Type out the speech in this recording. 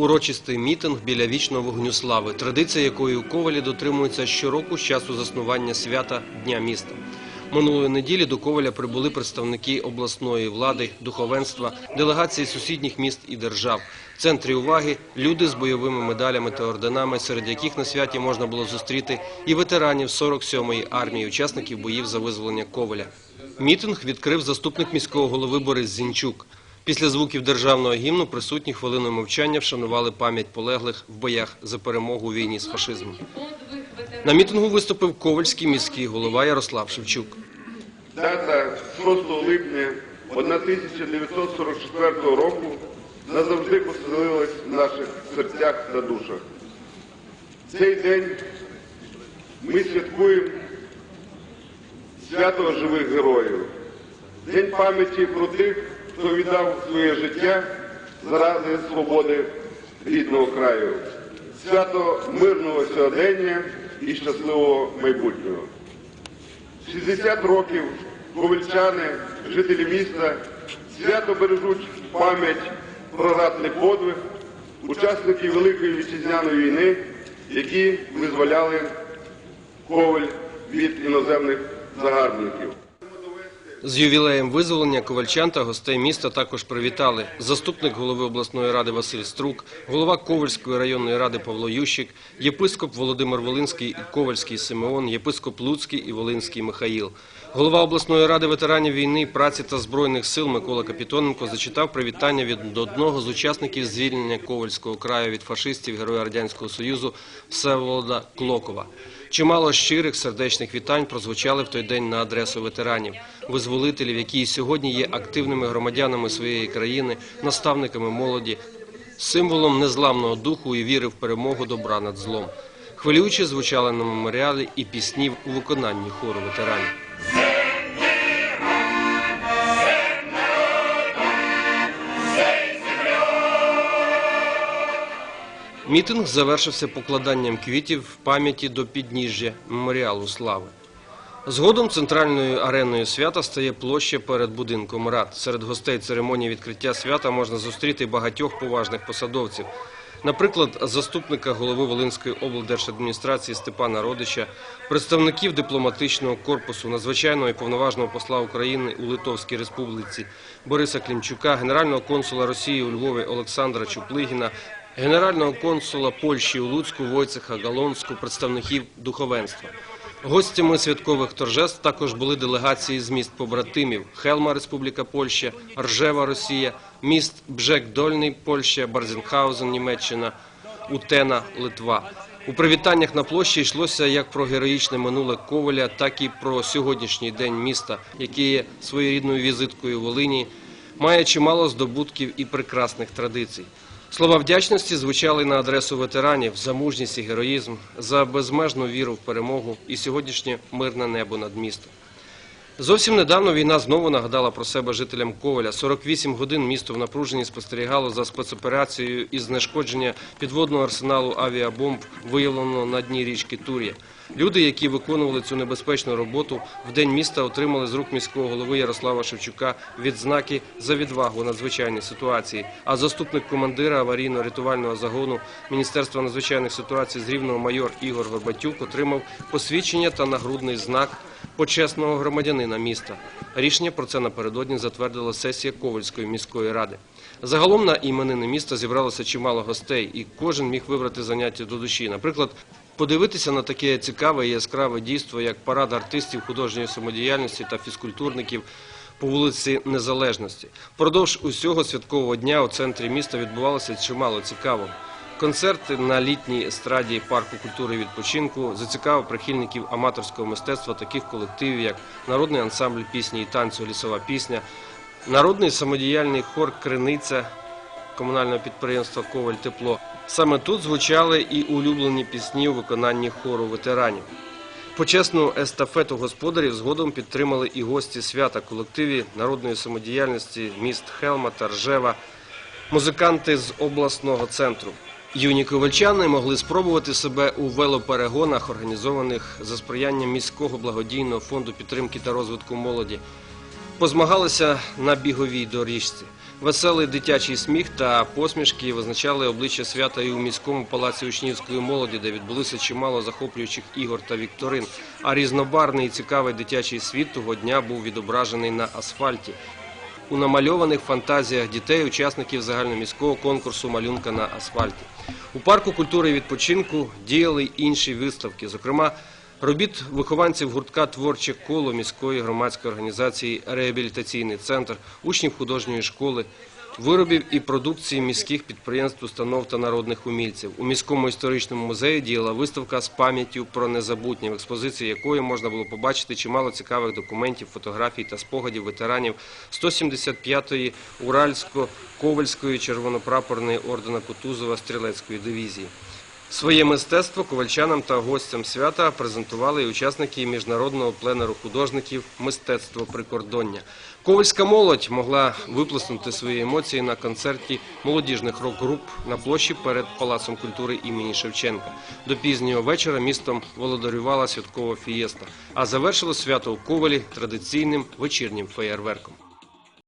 Урочистий мітинг біля вічного вогню слави, традиція якої у Ковалі дотримується щороку з часу заснування свята Дня міста. Минулої неділі до Коваля прибули представники обласної влади, духовенства, делегації сусідніх міст і держав. В центрі уваги люди з бойовими медалями та орденами, серед яких на святі можна було зустріти і ветеранів 47-ї армії, учасників боїв за визволення Коваля. Мітинг відкрив заступник міського голови Борис Зінчук. Після звуків державного гімну присутні хвилиною мовчання вшанували пам'ять полеглих в боях за перемогу у війні з фашизмом. На мітингу виступив ковальський міський голова Ярослав Шевчук. Дата 6 липня 1944 року назавжди поселилась в наших серцях та душах. Цей день ми святкуємо свято живих героїв, день пам'яті про тих, хто віддав своє життя заради свободи рідного краю, свято мирного сьогодення і щасливого майбутнього. 60 років ковальчани, жителі міста, свято бережуть пам'ять про ратний подвиг учасників Великої вітчизняної війни, які визволяли Коваль від іноземних загарбників. З ювілеєм визволення ковальчан та гостей міста також привітали заступник голови обласної ради Василь Струк, голова Ковальської районної ради Павло Ющик, єпископ Володимир Волинський і Ковальський Симеон, єпископ Луцький і Волинський Михаїл. Голова обласної ради ветеранів війни, праці та збройних сил Микола Капітоненко зачитав привітання від одного з учасників звільнення Ковальського краю від фашистів Героя Радянського Союзу Всеволода Клокова. Чимало щирих сердечних вітань прозвучали в той день на адресу ветеранів, визволителів, які сьогодні є активними громадянами своєї країни, наставниками молоді, символом незламного духу і віри в перемогу добра над злом. Хвилююче звучали на меморіалі і пісні у виконанні хору ветеранів. Мітинг завершився покладанням квітів в пам'яті до підніжжя меморіалу слави. Згодом центральною ареною свята стає площа перед будинком рад. Серед гостей церемонії відкриття свята можна зустріти багатьох поважних посадовців. Наприклад, заступника голови Волинської облдержадміністрації Степана Родича, представників дипломатичного корпусу, надзвичайного і повноважного посла України у Литовській Республіці Бориса Клімчука, генерального консула Росії у Львові Олександра Чуплигіна, генерального консула Польщі у Луцьку Войцеха Галонську, представників духовенства. Гостями святкових торжеств також були делегації з міст побратимів Хелма, Республіка Польща, Ржева, Росія, міст Бжек-Дольний, Польща, Барзенхаузен, Німеччина, Утена, Литва. У привітаннях на площі йшлося як про героїчне минуле Коваля, так і про сьогоднішній день міста, який є своєрідною візиткою Волині, має чимало здобутків і прекрасних традицій. Слова вдячності звучали на адресу ветеранів за мужність і героїзм, за безмежну віру в перемогу і сьогоднішнє мирне небо над містом. Зовсім недавно війна знову нагадала про себе жителям Коваля. 48 годин місто в напруженні спостерігало за спецоперацією із знешкодження підводного арсеналу авіабомб, виявленого на дні річки Тур'я. Люди, які виконували цю небезпечну роботу, в день міста отримали з рук міського голови Ярослава Шевчука відзнаки за відвагу у надзвичайній ситуації. А заступник командира аварійно-рятувального загону Міністерства надзвичайних ситуацій з Рівного майор Ігор Горбатюк отримав посвідчення та нагрудний знак почесного громадянина міста. Рішення про це напередодні затвердила сесія Ковальської міської ради. Загалом на іменини міста зібралося чимало гостей, і кожен міг вибрати заняття до душі. Наприклад, подивитися на таке цікаве і яскраве дійство, як парад артистів художньої самодіяльності та фізкультурників по вулиці Незалежності. Продовж усього святкового дня у центрі міста відбувалося чимало цікавого. Концерти на літній естраді парку культури відпочинку зацікавив прихильників аматорського мистецтва таких колективів, як народний ансамбль пісні і танцю Лісова пісня, народний самодіяльний хор Криниця комунального підприємства Коваль Тепло. Саме тут звучали і улюблені пісні у виконанні хору ветеранів. Почесну естафету господарів згодом підтримали і гості свята колективі народної самодіяльності міст Хелма та Ржева, музиканти з обласного центру. Юні ковальчани могли спробувати себе у велоперегонах, організованих за сприяння міського благодійного фонду підтримки та розвитку молоді. Позмагалися на біговій доріжці. Веселий дитячий сміх та посмішки визначали обличчя свята і у міському палаці учнівської молоді, де відбулося чимало захоплюючих ігор та вікторин. А різнобарний і цікавий дитячий світ того дня був відображений на асфальті. У намальованих фантазіях дітей, учасників загальноміського конкурсу малюнка на асфальті. У парку культури і відпочинку діяли інші виставки, зокрема робіт вихованців гуртка Творче коло міської громадської організації Реабілітаційний центр, учнів художньої школи, виробів і продукції міських підприємств, установ та народних умільців. У міському історичному музеї діяла виставка з пам'яттю про незабутнє, в експозиції якої можна було побачити чимало цікавих документів, фотографій та спогадів ветеранів 175-ї Уральсько-Ковальської червонопрапорної ордена Кутузова стрілецької дивізії. Своє мистецтво ковальчанам та гостям свята презентували і учасники міжнародного пленеру художників мистецтво прикордоння. Ковальська молодь могла виплеснути свої емоції на концерті молодіжних рок-груп на площі перед Палацом культури імені Шевченка. До пізнього вечора містом володарювала святкова фієста, а завершило свято у Ковалі традиційним вечірнім феєрверком.